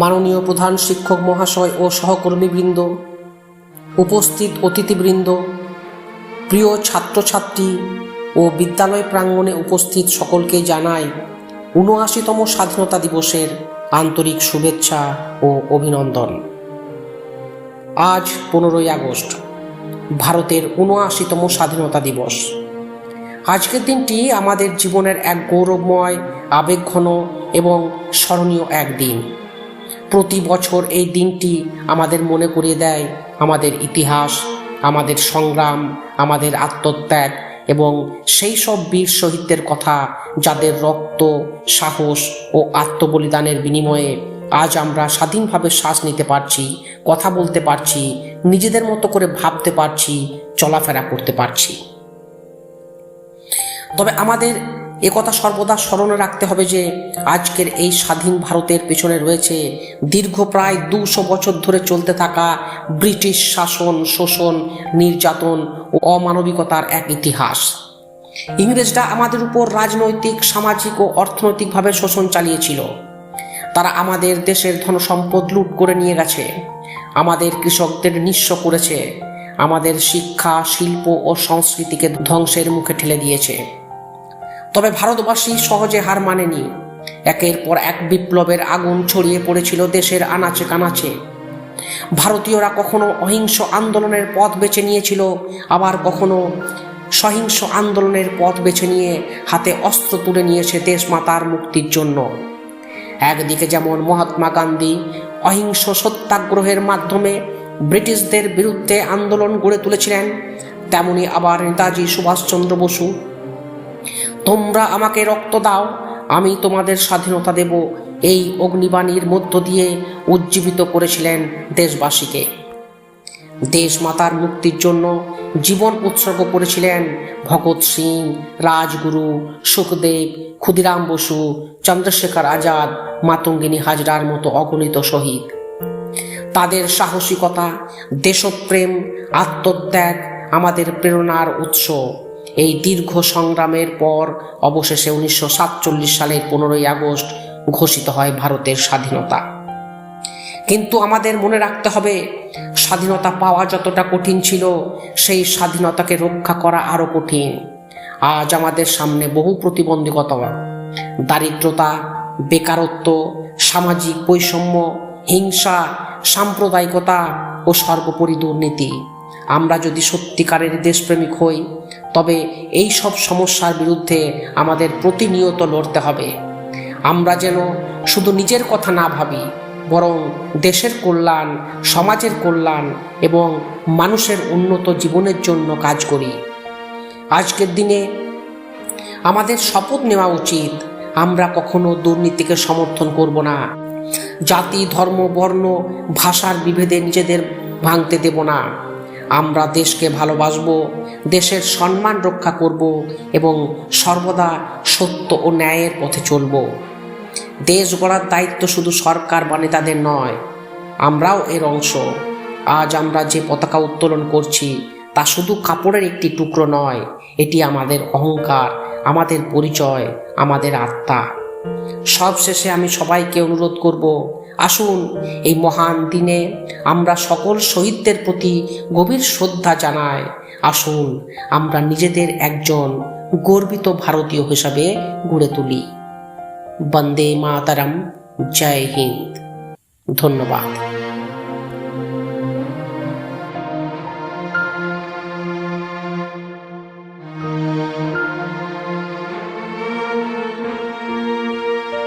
মাননীয় প্রধান শিক্ষক মহাশয় ও সহকর্মীবৃন্দ, উপস্থিত অতিথিবৃন্দ, প্রিয় ছাত্রছাত্রী ও বিদ্যালয় প্রাঙ্গণে উপস্থিত সকলকে জানাই উনআশিতম স্বাধীনতা দিবসের আন্তরিক শুভেচ্ছা ও অভিনন্দন। আজ পনেরোই আগস্ট, ভারতের উনআশিতম স্বাধীনতা দিবস। আজকের দিনটি আমাদের জীবনের এক গৌরবময়, আবেগঘন এবং স্মরণীয় এক দিন। প্রতি বছর এই দিনটি আমাদের মনে করিয়ে দেয় আমাদের ইতিহাস, আমাদের সংগ্রাম, আমাদের আত্মত্যাগ এবং সেই সব বীর শহীদদের কথা যাদের রক্ত, সাহস ও আত্মবলিদানের বিনিময়ে আজ আমরা স্বাধীনভাবে শ্বাস নিতে পারছি, কথা বলতে পারছি, নিজেদের মতো করে ভাবতে পারছি, চলাফেরা করতে পারছি। তবে আমাদের একথা সর্বদা স্মরণে রাখতে হবে যে আজকের এই স্বাধীন ভারতের পেছনে রয়েছে দীর্ঘ প্রায় দুশো বছর ধরে চলতে থাকা ব্রিটিশ শাসন, শোষণ, নির্যাতন ও অমানবিকতার এক ইতিহাস। ইংরেজরা আমাদের উপর রাজনৈতিক, সামাজিক ও অর্থনৈতিকভাবে শোষণ চালিয়েছিল। তারা আমাদের দেশের ধনসম্পদ লুট করে নিয়ে গেছে। আমাদের কৃষকদের নিঃস্ব করেছে। আমাদের শিক্ষা, শিল্প ও সংস্কৃতিকে ধ্বংসের মুখে ঠেলে দিয়েছে। তবে ভারতবাসী সহজে হার মানেনি। একের পর এক বিপ্লবের আগুন ছড়িয়ে পড়েছিল দেশের আনাচে কানাচে। ভারতীয়রা কখনো অহিংস আন্দোলনের পথ বেছে নিয়েছিল, আবার কখনো সহিংস আন্দোলনের পথ বেছে নিয়ে হাতে অস্ত্র তুলে নিয়েছে দেশমাতার মুক্তির জন্য। একদিকে যেমন মহাত্মা গান্ধী অহিংস সত্যাগ্রহের মাধ্যমে ব্রিটিশদের বিরুদ্ধে আন্দোলন গড়ে তুলেছিলেন, তেমনি আবার নেতাজি সুভাষচন্দ্র বসু তোমরা আমাকে রক্ত দাও, আমি তোমাদের স্বাধীনতা দেব। এই অগ্নিবাণীর মধ্য দিয়ে উজ্জীবিত করেছিলেন দেশবাসীকে। দেশ মাতার মুক্তির জন্য জীবন উৎসর্গ করেছিলেন ভগৎ সিং, রাজগুরু, সুখদেব, ক্ষুদিরাম বসু, চন্দ্রশেখর আজাদ, মাতঙ্গিনী হাজরার মতো অগণিত শহীদ। তাদের সাহসিকতা, দেশপ্রেম, আত্মত্যাগ আমাদের প্রেরণার উৎস। এই দীর্ঘ সংগ্রামের পর অবশেষে উনিশশো সাতচল্লিশ সালের পনেরোই আগস্ট ঘোষিত হয় ভারতের স্বাধীনতা। কিন্তু আমাদের মনে রাখতে হবে, স্বাধীনতা পাওয়া যতটা কঠিন ছিল, সেই স্বাধীনতাকে রক্ষা করা আরও কঠিন। আজ আমাদের সামনে বহু প্রতিবন্ধকতা, দারিদ্রতা, বেকারত্ব, সামাজিক বৈষম্য, হিংসা, সাম্প্রদায়িকতা ও সর্বোপরি দুর্নীতি। আমরা যদি সত্যিকারের দেশপ্রেমিক হই, তবে এই সব সমস্যার বিরুদ্ধে আমাদের প্রতিনিয়ত লড়তে হবে। আমরা যেন শুধু নিজের কথা না ভাবি, বরং দেশের কল্যাণ, সমাজের কল্যাণ এবং মানুষের উন্নত জীবনের জন্য কাজ করি। আজকের দিনে আমাদের শপথ নেওয়া উচিত, আমরা কখনো দুর্নীতিকে সমর্থন করব না। জাতি, ধর্ম, বর্ণ, ভাষার বিভেদে নিজেদের ভাঙতে দেব না। আমরা দেশকে ভালোবাসব, দেশের সম্মান রক্ষা করব এবং সর্বদা সত্য ও ন্যায়ের পথে চলব। দেশ গড়ার দায়িত্ব শুধু সরকার বা নেতাদের নয়, আমরাও এর অংশ। আজ আমরা যে পতাকা উত্তোলন করছি, তা শুধু কাপড়ের একটি টুকরো নয়, এটি আমাদের অহংকার, আমাদের পরিচয়, আমাদের আত্মা। সবশেষে আমি সবাইকে অনুরোধ করব আসুন, এই মহান দিনে আমরা সকল শহীদদের প্রতি গভীর শ্রদ্ধা জানাই। আসুন, আমরা নিজেদের একজন গর্বিত ভারতীয় হিসাবে গড়ে তুলি। বন্দে মাতারাম, জয় হিন্দ। ধন্যবাদ।